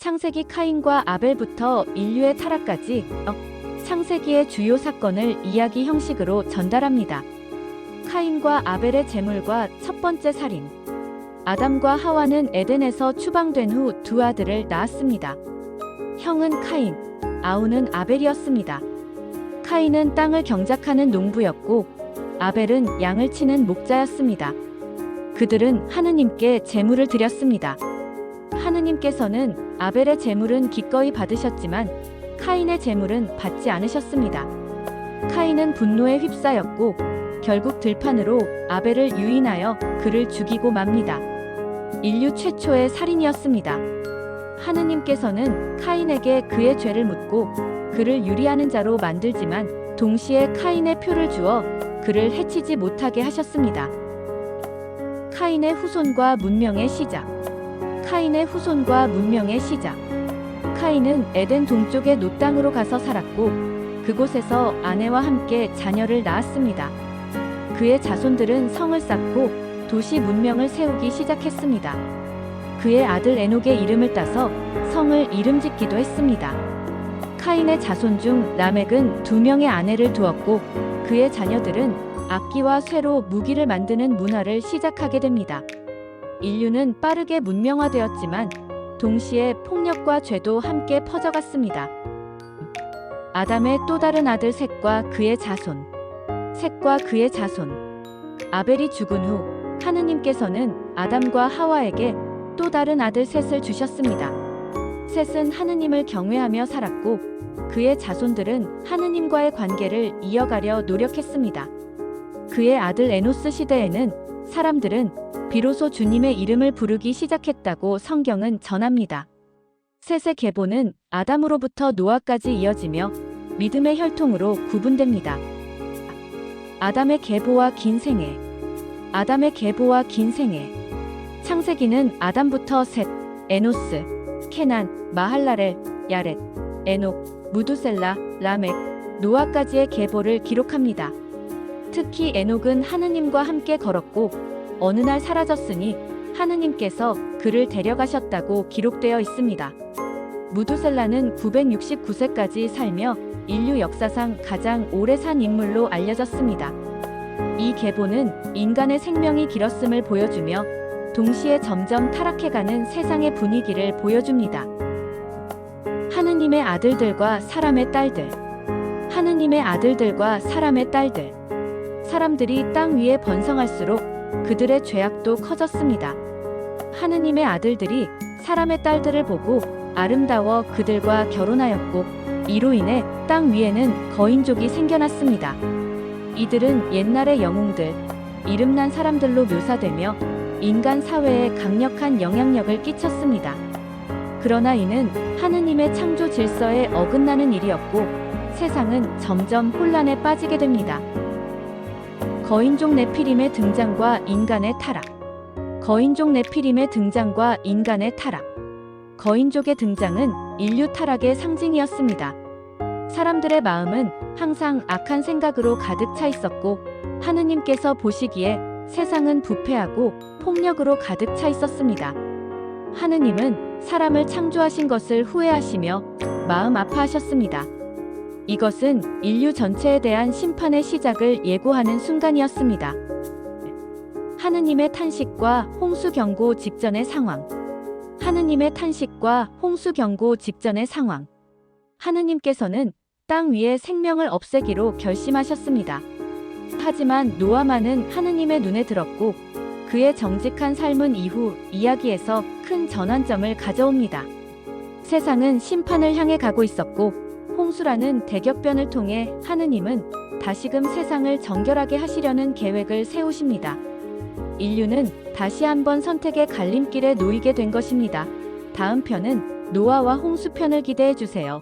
창세기 카인과 아벨부터 인류의 타락까지 어, 창세기의 주요 사건을 이야기 형식으로 전달합니다. 카인과 아벨의 재물과 첫 번째 살인. 아담과 하와는 에덴에서 추방된 후 두 아들을 낳았습니다. 형은 카인, 아우는 아벨이었습니다. 카인은 땅을 경작하는 농부였고 아벨은 양을 치는 목자였습니다. 그들은 하느님께 재물을 드렸습니다. 하느님께서는 아벨의 재물은 기꺼이 받으셨지만 카인의 재물은 받지 않으셨습니다. 카인은 분노에 휩싸였고 결국 들판으로 아벨을 유인하여 그를 죽이고 맙니다. 인류 최초의 살인이었습니다. 하느님께서는 카인에게 그의 죄를 묻고 그를 유리하는 자로 만들지만 동시에 카인의 표를 주어 그를 해치지 못하게 하셨습니다. 카인의 후손과 문명의 시작. 카인의 후손과 문명의 시작. 카인은 에덴 동쪽의 노 땅으로 가서 살았고 그곳에서 아내와 함께 자녀를 낳았습니다. 그의 자손들은 성을 쌓고 도시 문명을 세우기 시작했습니다. 그의 아들 에녹의 이름을 따서 성을 이름 짓기도 했습니다. 카인의 자손 중 라멕은 두 명의 아내를 두었고 그의 자녀들은 악기와 쇠로 무기를 만드는 문화를 시작하게 됩니다. 인류는 빠르게 문명화되었지만 동시에 폭력과 죄도 함께 퍼져갔습니다. 아담의 또 다른 아들 셋과 그의 자손. 셋과 그의 자손. 아벨이 죽은 후 하느님께서는 아담과 하와에게 또 다른 아들 셋을 주셨습니다. 셋은 하느님을 경외하며 살았고 그의 자손들은 하느님과의 관계를 이어가려 노력했습니다. 그의 아들 에노스 시대에는 사람들은 비로소 주님의 이름을 부르기 시작했다고 성경은 전합니다. 셋의 계보는 아담으로부터 노아까지 이어지며 믿음의 혈통으로 구분됩니다. 아담의 계보와 긴 생애. 아담의 계보와 긴 생애. 창세기는 아담부터 셋, 에노스, 케난, 마할라렐, 야렛, 에녹, 무두셀라, 라멕, 노아까지의 계보를 기록합니다. 특히 에녹은 하느님과 함께 걸었고 어느 날 사라졌으니 하느님께서 그를 데려가셨다고 기록되어 있습니다. 무두셀라는 969세까지 살며 인류 역사상 가장 오래 산 인물로 알려졌습니다. 이 계보는 인간의 생명이 길었음을 보여주며 동시에 점점 타락해가는 세상의 분위기를 보여줍니다. 하느님의 아들들과 사람의 딸들. 하느님의 아들들과 사람의 딸들. 사람들이 땅 위에 번성할수록 그들의 죄악도 커졌습니다. 하느님의 아들들이 사람의 딸들을 보고 아름다워 그들과 결혼하였고 이로 인해 땅 위에는 거인족이 생겨났습니다. 이들은 옛날의 영웅들, 이름난 사람들로 묘사되며 인간 사회에 강력한 영향력을 끼쳤습니다. 그러나 이는 하느님의 창조 질서에 어긋나는 일이었고 세상은 점점 혼란에 빠지게 됩니다. 거인족 네피림의 등장과 인간의 타락. 거인족 네피림의 등장과 인간의 타락. 거인족의 등장은 인류 타락의 상징이었습니다. 사람들의 마음은 항상 악한 생각으로 가득 차 있었고 하느님께서 보시기에 세상은 부패하고 폭력으로 가득 차 있었습니다. 하느님은 사람을 창조하신 것을 후회하시며 마음 아파하셨습니다. 이것은 인류 전체에 대한 심판의 시작을 예고하는 순간이었습니다. 하느님의 탄식과 홍수 경고 직전의 상황. 하느님의 탄식과 홍수 경고 직전의 상황. 하느님께서는 땅 위에 생명을 없애기로 결심하셨습니다. 하지만 노아만은 하느님의 눈에 들었고 그의 정직한 삶은 이후 이야기에서 큰 전환점을 가져옵니다. 세상은 심판을 향해 가고 있었고 홍수라는 대격변을 통해 하느님은 다시금 세상을 정결하게 하시려는 계획을 세우십니다. 인류는 다시 한번 선택의 갈림길에 놓이게 된 것입니다. 다음 편은 노아와 홍수 편을 기대해 주세요.